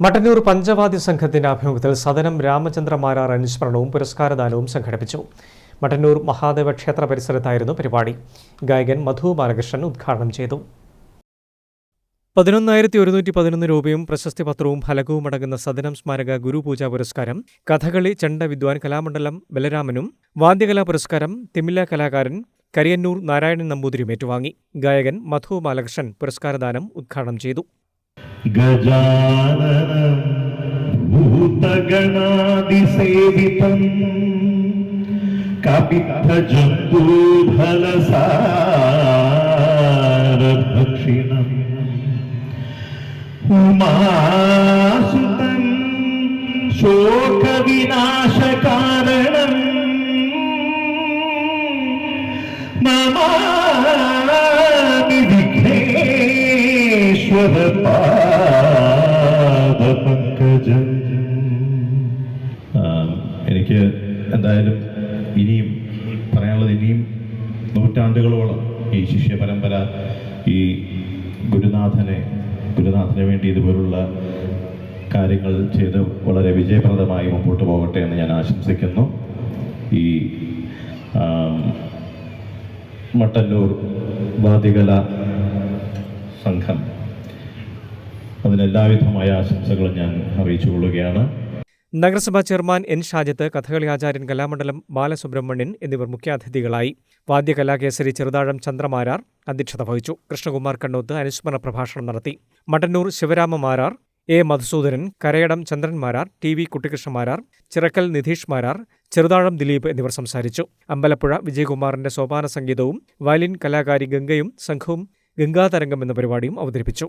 മട്ടന്നൂർ പഞ്ചവാദി സംഘത്തിന്റെ ആഭിമുഖ്യത്തിൽ സദനം രാമചന്ദ്ര മാരാർ അനുസ്മരണവും പുരസ്കാരദാനവും സംഘടിപ്പിച്ചു. മട്ടന്നൂർ മഹാദേവ ക്ഷേത്ര പരിസരത്തായിരുന്നു പരിപാടി. ഗായകൻ മധു ബാലകൃഷ്ണൻ ഉദ്ഘാടനം ചെയ്തു. പതിനൊന്നായിരത്തി ഒരുന്നൂറ്റി പതിനൊന്ന് രൂപയും പ്രശസ്തി പത്രവും ഫലകവും അടങ്ങുന്ന സദനം സ്മാരക ഗുരുപൂജാ പുരസ്കാരം കഥകളി ചണ്ട വിദ്വാൻ കലാമണ്ഡലം ബലരാമനും വാദ്യകലാ പുരസ്കാരം തിമില കലാകാരൻ കരിയന്നൂർ നാരായണൻ നമ്പൂതിരിയും ഏറ്റുവാങ്ങി. ഗായകൻ മധു ബാലകൃഷ്ണൻ പുരസ്കാരദാനം ഉദ്ഘാടനം ചെയ്തു. ഗജാനനം ഭൂതഗണാതിസേവിതം കപിത്തജന്തൂഫലസാരഭക്ഷിണം ഉമാസുതം ശോകവിനാശകാരണം പാദപങ്കജം എനിക്ക് എന്തായാലും ഇനിയും പറയാനുള്ളത് ഇനിയും നൂറ്റാണ്ടുകളോളം ഈ ശിഷ്യ പരമ്പര ഈ ഗുരുനാഥനെ ഗുരുനാഥന് വേണ്ടി ഇതുപോലുള്ള കാര്യങ്ങൾ ചെയ്ത് വളരെ വിജയപ്രദമായി മുമ്പോട്ട് പോകട്ടെ എന്ന് ഞാൻ ആശംസിക്കുന്നു. ഈ മട്ടന്നൂർ വാദികല സംഘം അതിന് എല്ലാവിധമായ ആശംസകളും ഞാൻ അറിയിച്ചു കൊള്ളുകയാണ്. നഗരസഭാ ചെയർമാൻ എൻ ഷാജത്ത് കഥകളി ആചാര്യൻ കലാമണ്ഡലം ബാലസുബ്രഹ്മണ്യൻ എന്നിവർ മുഖ്യാതിഥികളായി. വാദ്യകലാകേസരി ചെറുതാഴം ചന്ദ്രമാരാർ അധ്യക്ഷത വഹിച്ചു. കൃഷ്ണകുമാർ കണ്ണോത്ത് അനുസ്മരണ പ്രഭാഷണം നടത്തി. Mattannur Sivarama Marar A Madhusoodanan Karayadam Chandran Marar T V Kuttikrishnamarar Chirakkal Nidheesh Marar Cheruthazham Dileep എന്നിവർ സംസാരിച്ചു. അമ്പലപ്പുഴ വിജയകുമാറിന്റെ സോപാന സംഗീതവും വയലിൻ കലാകാരി ഗംഗയും സംഘവും ഗംഗാതരംഗം എന്ന പരിപാടിയും അവതരിപ്പിച്ചു.